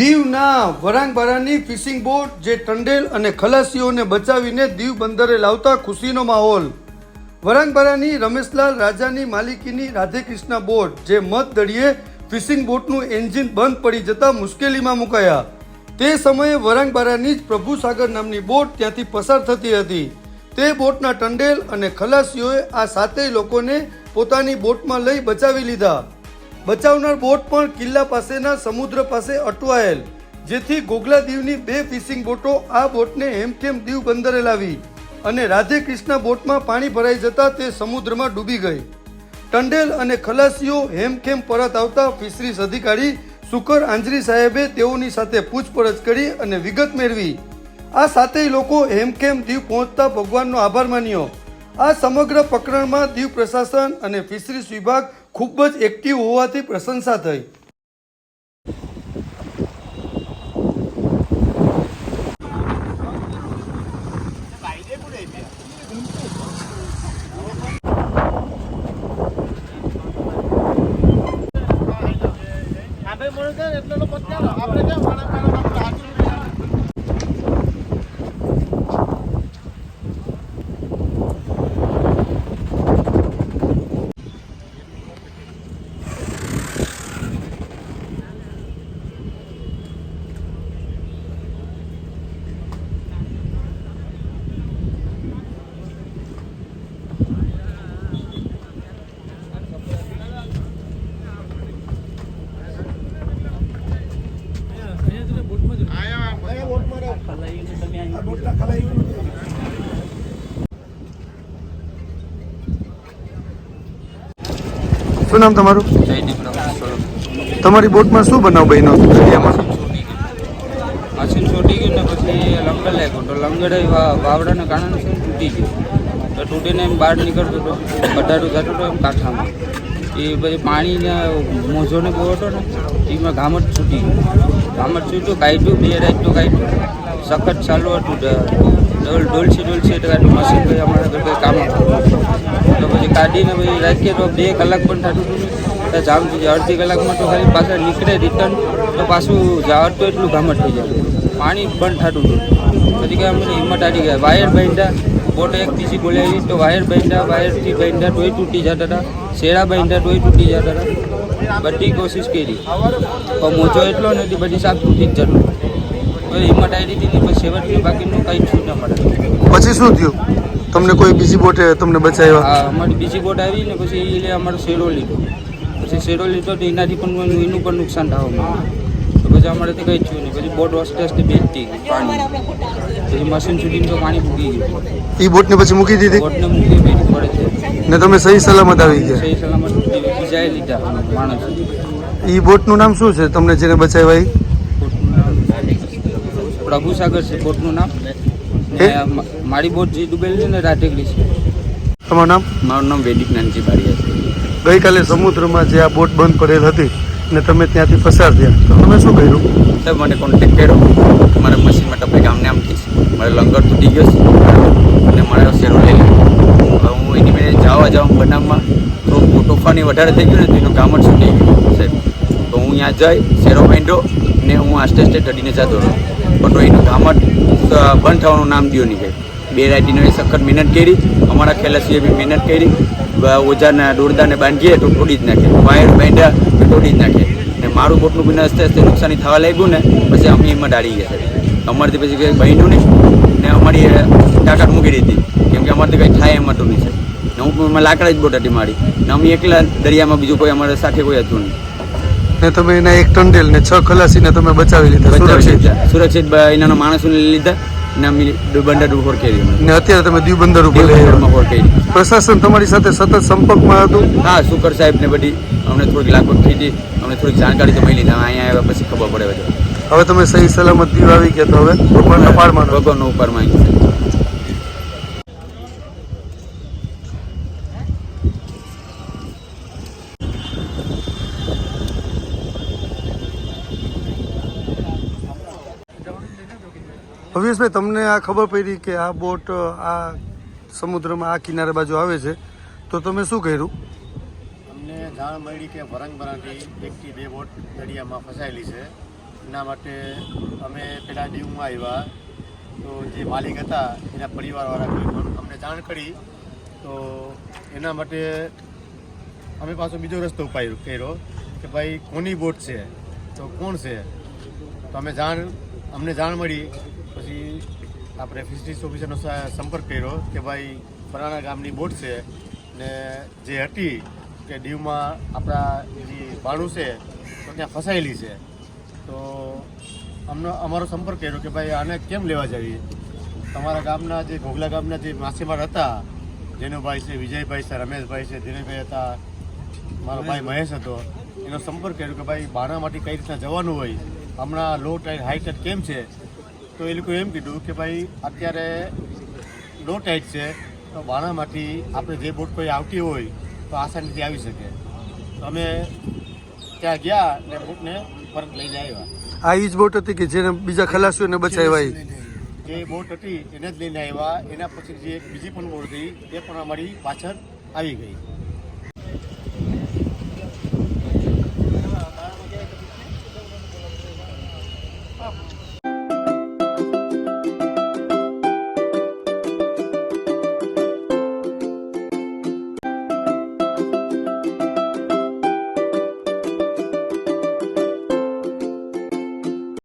દીવના વરાંગબારાની fishing boat જે ટંડેલ અને ખલાસીઓને બચાવીને દીવ બંદરે લાવતા ખુશીનો માહોલ. વરાંગબારાની રમેશલાલ રાજાની માલિકીની રાધેકૃષ્ણ બોટ જે મત દળીએ ફિશિંગ બોટનું એન્જિન બંધ પડી જતા મુશ્કેલીમાં મુકાયા. તે સમયે વરાંગબારાની જ પ્રભુ સાગર નામની બોટ ત્યાંથી પસાર થતી હતી. તે બોટના ટંડેલ અને ખલાસીઓએ આ સાતેય લોકોને પોતાની બોટમાં લઈ બચાવી લીધા. બચાવનાર બોટ પણ કિલ્લા પાસેના સમુદ્ર પાસે અટવાયેલ, જેથી ગોગલા દીવની બે ફિશિંગ બોટો આ બોટને હેમખેમ દીવ બંદરે લાવી અને રાધે કૃષ્ણ બોટમાં પાણી ભરાઈ જતા તે સમુદ્રમાં ડૂબી ગઈ. ટંડેલ અને ખલાસીઓ હેમખેમ પરત આવતા ફિશરીઝ અધિકારી સુકર આંજરી સાહેબે તેઓની સાથે પૂછપરછ કરી અને વિગત મેળવી. આ સાતેય લોકો હેમખેમ દીવ પહોંચતા ભગવાનનો આભાર માન્યો. આ સમગ્ર પ્રકરણમાં દીવ પ્રશાસન અને ફિશરીઝ વિભાગ ખૂબ જ એક્ટિવ હોવાથી પ્રશંસા થઈ. આપણે કેમ શું નામ તમારું? તમારી બોટમાં શું બનાવ હતો દરિયામાં? મશીન છૂટી ગયું ને પછી લંગડ લાગ્યો. તો લંગડ વાવડાને કારણે છે તૂટી ગયું. તો તૂટીને એમ બહાર નીકળતો હતો કઢાડું થતું હતું એમ કાંઠામાં. એ પછી પાણીને મોજોને બહુ હતો ને, એમાં ઘામટ છૂટી ગયું. ઘામટ છૂટ્યું, કાઢ્યું, બે રાઈટ તો કાઢ્યું. સખત ચાલુ હતું ડોલ ડોલસી ડોલસી એટલે મશીન ભાઈ અમારા ઘર કામ હતું કાઢીને પછી રાખીએ તો બે કલાક પણ થતું હતું. તો જામ થઈ જાય અડધી કલાકમાં તો ખાલી પાછા નીકળે રિટર્ન તો પાછું જાવર તો એટલું ઘામટ થઈ જાય. પાણી બંધ થતું હતું. પછી કે અમને હિંમત આવી ગયા વાયર બાંધ્યા બોટ એક બીજી બોલાવી તો વાયર બાંધ્યા વાયરથી બાંધ્યા તોય તૂટી જતા હતા. શેરા બાંધ્યા તોય તૂટી જતા હતા. બધી કોશિશ કરી. પણ મોજો એટલો નથી બધી સાપ તૂટી જ જતું. હિંમત આવી હતી પછી છેવટની બાકીનું કંઈ છૂટ ન મળે. પછી શું થયું? તમને કોઈ બીજી બોટે તમને બચાવ્યા? અમારી બીજી બોટ આવી ને પછી એ અમારો શેરો લીધો. પછી શેરો લીધો તો એનાથી પણ એનું પણ નુકસાન થવા માંડ્યું. તો પછી અમારે તો કંઈ થયું નહીં. પછી બોટ હોસ્ટેસથી બેચતી બેસતી પાણી. પછી મશીન સુધી તો પાણી મૂકી ગયું. એ બોટને પછી મૂકી દીધી? બોટને મૂકી બેઠી પડે છે. ને તમે સહી સલામત આવી ગયા? સહી સલામત બીજા લીધા માણસ. એ બોટનું નામ શું છે? તમને જેને બચાવ્યા એ પ્રભુ સાગર છે બોટનું નામ. મારી બોટ જે ડૂબેલી છે ને રાટેકડી છે. તમારું નામ? મારું નામ વૈદિક નાનજી બારિયા છે. ગઈકાલે સમુદ્રમાં જે આ બોટ બંધ પડેલ હતી ને તમે ત્યાંથી પસાર થયા તો તમે શું કર્યું? સાહેબ મને કોન્ટેક્ટ કર્યો મારે મશીનમાં ટપે ગામને આમ કહીશ મારે લંગર તૂટી ગયો છે. અને મારે શેરો લઈ લીધો. હું એની મેં જવા જાઉં બનાવમાં તો તોફાની વધારે થઈ ગયું ને તો એનું કામ જ છૂટી ગયું સાહેબ. તો હું ત્યાં જઈ શેરો બાંધ્યો ને હું આસ્તે આસ્તે ચડીને જતો રહ્યો. પણ તો એનું કામ જ બંધ થવાનું નામ દ્યો નહીં બે રાઈટીનો એ સખત મહેનત કરી અમારા ખેલાસીએ બી મહેનત કરી. ઓજાના દોરદાને બાંધીએ તો તોડી જ નાખે. વાયર બાંધ્યા તો તોડી જ નાખે. ને મારું બોટનું બી આસ્તે આસ્તે નુકસાની થવા લાગ્યું ને પછી અમે એમાં ડાળી ગયા. અમારથી પછી કંઈ બહેનું નહીં. ને અમારી તાકાત મૂકી દીધી. કેમ કે અમારથી કંઈ થાય એમ હતું નહીં છે ને હું એમાં લાકડા જ બોટ હતી મારી. ને અમે એકલા દરિયામાં બીજું કોઈ અમારા સાથે કોઈ હતું નહીં. ને તમે એના એક ટંડેલ ને છ ખલાસીને તમે બચાવી લીધા સુરક્ષિત. સુરક્ષિત એના માણસોને લઈ લીધા. ને બંદર ઉપર કરી ને અત્યારે તમે દીવ બંદર ઉપર કરી પ્રશાસન તમારી સાથે સતત સંપર્કમાં હતું? હા શુકર સાહેબ ને બધી અમને થોડીક લાગવગ થઈ હતી. અમને થોડીક જાણકારી તો મળી ને અહીંયા આવ્યા પછી ખબર પડે હવે તમે સહી સલામત દીવ આવી ગયા તો હવે ભગવાનના પાડમાં રહો. ઉપારમાં ઉપર માંગી ભવ્યેશભાઈ તમને આ ખબર પડી કે આ બોટ આ સમુદ્રમાં આ કિનારે બાજુ આવે છે. તો તમે શું કર્યું? અમને જાણ મળી કે વરંગબરાથી એકથી બે બોટ દરિયામાં ફસાયેલી છે. એના માટે અમે પેલા દીવમાં આવ્યા. તો જે માલિક હતા, એના પરિવારવાળા અમને જાણ કરી. તો એના માટે અમે પાછો બીજો રસ્તો ઉપાય કર્યો કે ભાઈ, કોની બોટ છે? તો કોણ છે? તો અમે જાણ, અમને જાણ મળી આપણે ફિશરીઝ ઓફિસરનો સંપર્ક કર્યો કે ભાઈ ફરાણા ગામની બોટ છે ને જે હતી કે દીવમાં આપણા જે બાણું છે તો ત્યાં ફસાયેલી છે. તો અમને અમારો સંપર્ક કર્યો કે ભાઈ આને કેમ લેવા જવી? તમારા ગામના જે ઘોઘલા ગામના જે માછીમાર હતા, જેનો ભાઈ છે વિજયભાઈ છે, રમેશભાઈ છે દિનેશભાઈ હતા, મારો ભાઈ મહેશ હતો, એનો સંપર્ક કર્યો કે ભાઈ બાણામાંથી કઈ રીતના જવાનું હોય? હમણાં લો ટાઈડ હાઈ ટાઈડ કેમ છે? તો એ લોકોએ એમ કીધું કે ભાઈ અત્યારે લો ટાઈટ છે તો બાણામાંથી આપણે જે બોટ કોઈ આવતી હોય તો આસાનીથી આવી શકે. અમે ત્યાં ગયા ને બોટને પરત લઈને આવ્યા. આ ઈ જ બોટ હતી કે જેને બીજા ખલાસીઓને બચાવ્યા જે બોટ હતી એને જ લઈને આવ્યા. એના પછી જે એક બીજી પણ બોટ હતી એ પણ અમારી પાછળ આવી ગઈ.